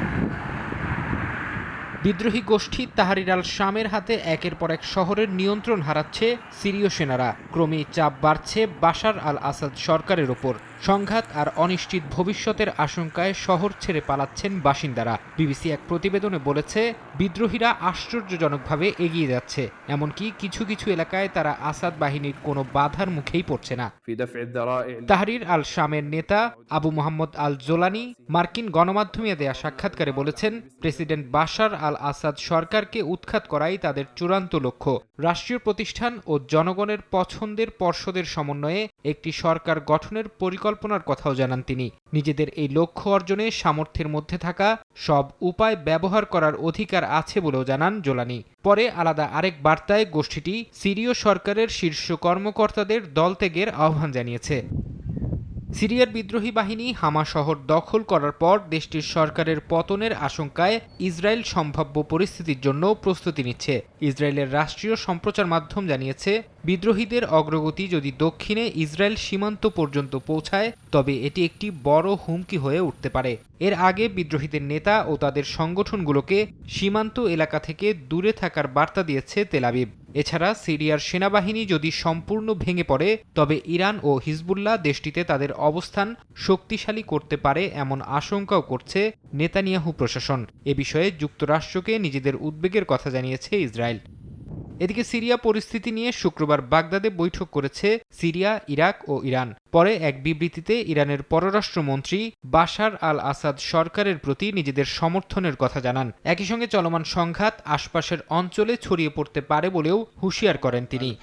you বিদ্রোহী গোষ্ঠী তাহারির আল শামের হাতে একের পর এক শহরের নিয়ন্ত্রণ হারাচ্ছে সিরীয় সেনারা। ক্রমেই চাপ বাড়ছে বাশার আল আসাদ সরকারের ওপর। সংঘাত আর অনিশ্চিত ভবিষ্যতের আশঙ্কায় শহর ছেড়ে পালাচ্ছেন বাসিন্দারা। বিবিসি এক প্রতিবেদনে বলেছে বিদ্রোহীরা আশ্চর্যজনকভাবে এগিয়ে যাচ্ছে। এমনকি কিছু কিছু এলাকায় তারা আসাদ বাহিনীর কোনো বাধার মুখেই পড়ছে না। তাহারির আল শামের নেতা আবু মোহাম্মদ আল জোলানি মার্কিন গণমাধ্যমে দেয়া সাক্ষাৎকারে বলেছেন প্রেসিডেন্ট বাশার আল আসাদ সরকারকে উৎখাত করাই তাদের চূড়ান্ত লক্ষ্য। রাষ্ট্রীয় প্রতিষ্ঠান ও জনগণের পছন্দের পর্ষদের সমন্বয়ে একটি সরকার গঠনের পরিকল্পনার কথাও জানান তিনি। নিজেদের এই লক্ষ্য অর্জনে সামর্থ্যের মধ্যে থাকা সব উপায় ব্যবহার করার অধিকার আছে বলেও জানান জোলানি। পরে আলাদা আরেক বার্তায় গোষ্ঠীটি সিরীয় সরকারের শীর্ষ কর্মকর্তাদের দলত্যাগের আহ্বান জানিয়েছে। সিরিয়ার বিদ্রোহী বাহিনী হামা শহর দখল করার পর দেশটির সরকারের পতনের আশঙ্কায় ইসরায়েল সম্ভাব্য পরিস্থিতির জন্য প্রস্তুতি নিচ্ছে। ইসরায়েলের রাষ্ট্রীয় সম্প্রচার মাধ্যম জানিয়েছে, বিদ্রোহীদের অগ্রগতি যদি দক্ষিণে ইসরায়েল সীমান্ত পর্যন্ত পৌঁছায়, তবে এটি একটি বড় হুমকি হয়ে উঠতে পারে। এর আগে বিদ্রোহীদের নেতা ও তাদের সংগঠনগুলোকে সীমান্ত এলাকা থেকে দূরে থাকার বার্তা দিয়েছে তেলাবিব এছাড়া সিরিয়ার সেনাবাহিনী যদি সম্পূর্ণ ভেঙে পড়ে, তবে ইরান ও হিজবুল্লাহ দেশটিতে তাদের অবস্থান শক্তিশালী করতে পারে এমন আশঙ্কাও করছে নেতানিয়াহু প্রশাসন। এ বিষয়ে যুক্তরাষ্ট্রকে নিজেদের উদ্বেগের কথা জানিয়েছে ইসরায়েল। এদিকে সিরিয়া পরিস্থিতি নিয়ে শুক্রবার বাগদাদে বৈঠক করেছে সিরিয়া, ইরাক ও ইরান। পরে এক বিবৃতিতে ইরানের পররাষ্ট্রমন্ত্রী বাশার আল আসাদ সরকারের প্রতি নিজেদের সমর্থনের কথা জানান। একই সঙ্গে চলমান সংঘাত আশপাশের অঞ্চলে ছড়িয়ে পড়তে পারে বলেও হুঁশিয়ার করেন তিনি।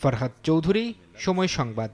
ফরহাদ চৌধুরী, সময় সংবাদ।